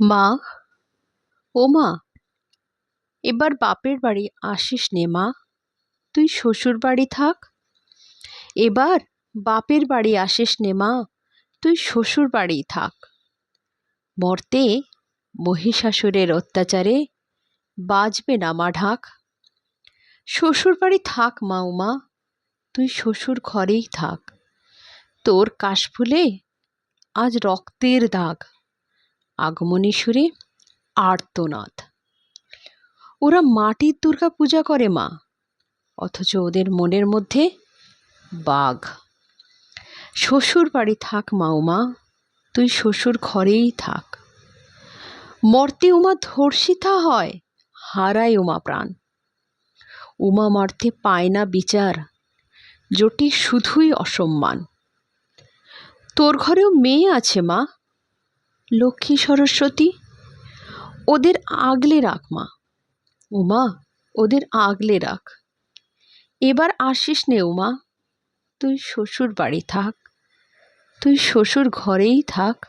মা, ও মা, এবার বাপের বাড়ি আসিস নে মা। তুই শ্বশুর বাড়ি থাক। এবার বাপের বাড়ি আসিস নে মা, তুই শ্বশুর বাড়ি থাক। মর্তে মহিষাসুরের অত্যাচারে বাজবে না মা ঢাক। শ্বশুর বাড়ি থাক মা উমা তুই শ্বশুর ঘরেই থাক। তোর কাশফুলে আজ রক্তের দাগ। আগমনী সুরে আর্তনাদ। ওরা মাটির দুর্গা পূজা করে মা, অথচ ওদের মনের মধ্যে বাঘ। শ্বশুর বাড়ি থাক মা উমা তুই শ্বশুর ঘরেই থাক। মর্তে উমা ধর্ষিতা হয়, হারায় উমা প্রাণ। উমা মর্তে পায় না বিচার, জটি শুধুই অসম্মান। তোর ঘরেও মেয়ে আছে মা লক্ষ্মী সরস্বতী? ওদের আগলে রাখ, মা। উমা ওদের আগলে রাখ। এবার আসিস নে উমা তুই শ্বশুর বাড়ি থাক। তুই শ্বশুর ঘরেই থাক।